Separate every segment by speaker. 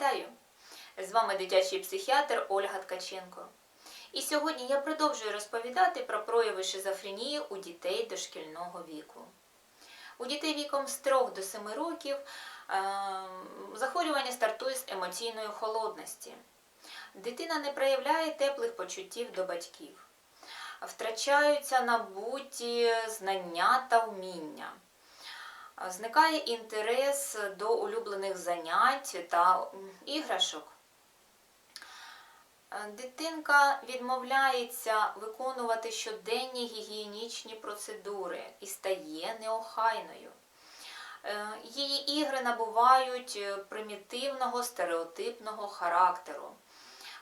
Speaker 1: Вітаю! З вами дитячий психіатр Ольга Ткаченко. І сьогодні я продовжую розповідати про прояви шизофренії у дітей дошкільного віку. У дітей віком з 3 до 7 років е, захворювання стартує з емоційної холодності. Дитина не проявляє теплих почуттів до батьків, втрачаються набуті знання та вміння. Зникає інтерес до улюблених занять та іграшок. Е, Дитинка відмовляється виконувати щоденні гігієнічні процедури і стає неохайною. Е, Її ігри набувають е, примітивного стереотипного характеру.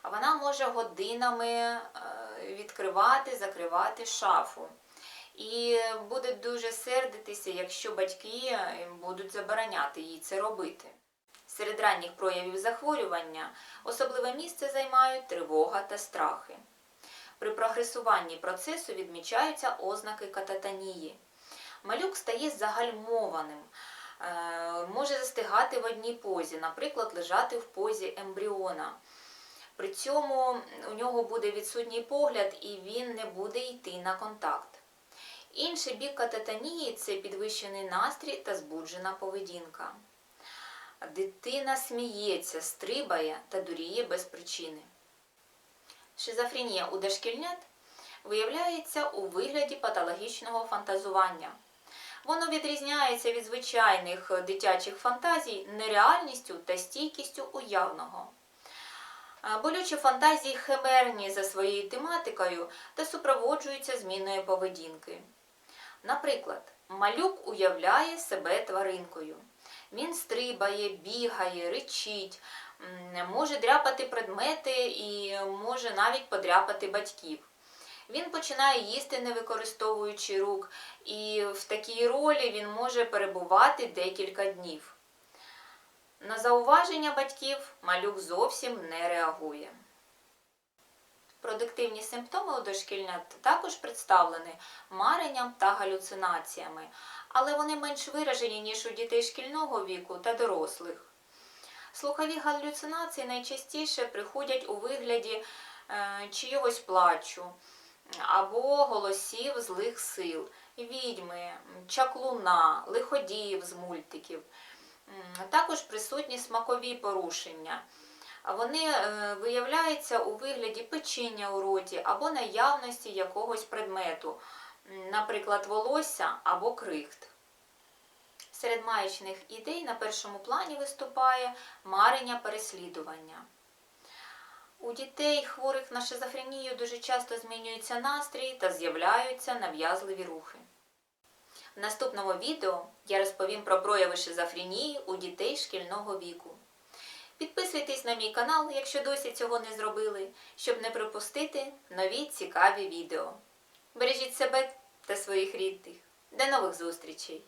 Speaker 1: Вона може годинами відкривати, закривати шафу. І буде дуже сердитися, якщо батьки е, будуть забороняти їй це робити. Серед ранніх проявів захворювання особливе місце займають тривога та страхи. При прогресуванні процесу відмічаються ознаки кататонії. Малюк стає загальмованим, е, може застигати в одній позі, наприклад, лежати в позі ембріона. При цьому у нього буде відсутній погляд і він не буде йти на контакт. Інший бік кататонії це підвищений настрій та збуджена поведінка. Дитина сміється, стрибає та дуріє без причини. Шизофренія у дошкільнят виявляється у вигляді патологічного фантазування. Воно відрізняється від звичайних дитячих фантазій нереальністю та стійкістю уявного. Болючі фантазії химерні за своєю тематикою та супроводжуються зміною поведінки. Наприклад, малюк уявляє себе тваринкою. Він стрибає, бігає, ричить, може дряпати предмети і може навіть подряпати батьків. Він починає їсти, не використовуючи рук, і в такій ролі він може перебувати декілька днів. На зауваження батьків малюк зовсім не реагує. Продуктивні симптоми у дошкільнят також представлені маренням та галюцинаціями, але вони менш виражені, ніж у дітей шкільного віку та дорослих. Слухові галюцинації найчастіше приходять у вигляді е, чийогось плачу або голосів злих сил, відьми, чаклуна, лиходіїв з мультиків. Також присутні смакові порушення. Вони е, виявляються у вигляді печіння у роті або наявності якогось предмету, наприклад, волосся або крихт. Серед маячних ідей на першому плані виступає марення переслідування. У дітей, хворих на шизофренію, дуже часто змінюється настрій та з'являються нав'язливі рухи. В наступному відео я розповім про прояви шизофренії у дітей шкільного віку. Підписуйтесь на мій канал, якщо досі цього не зробили, щоб не пропустити нові цікаві відео. Бережіть себе та своїх рідних. До нових зустрічей!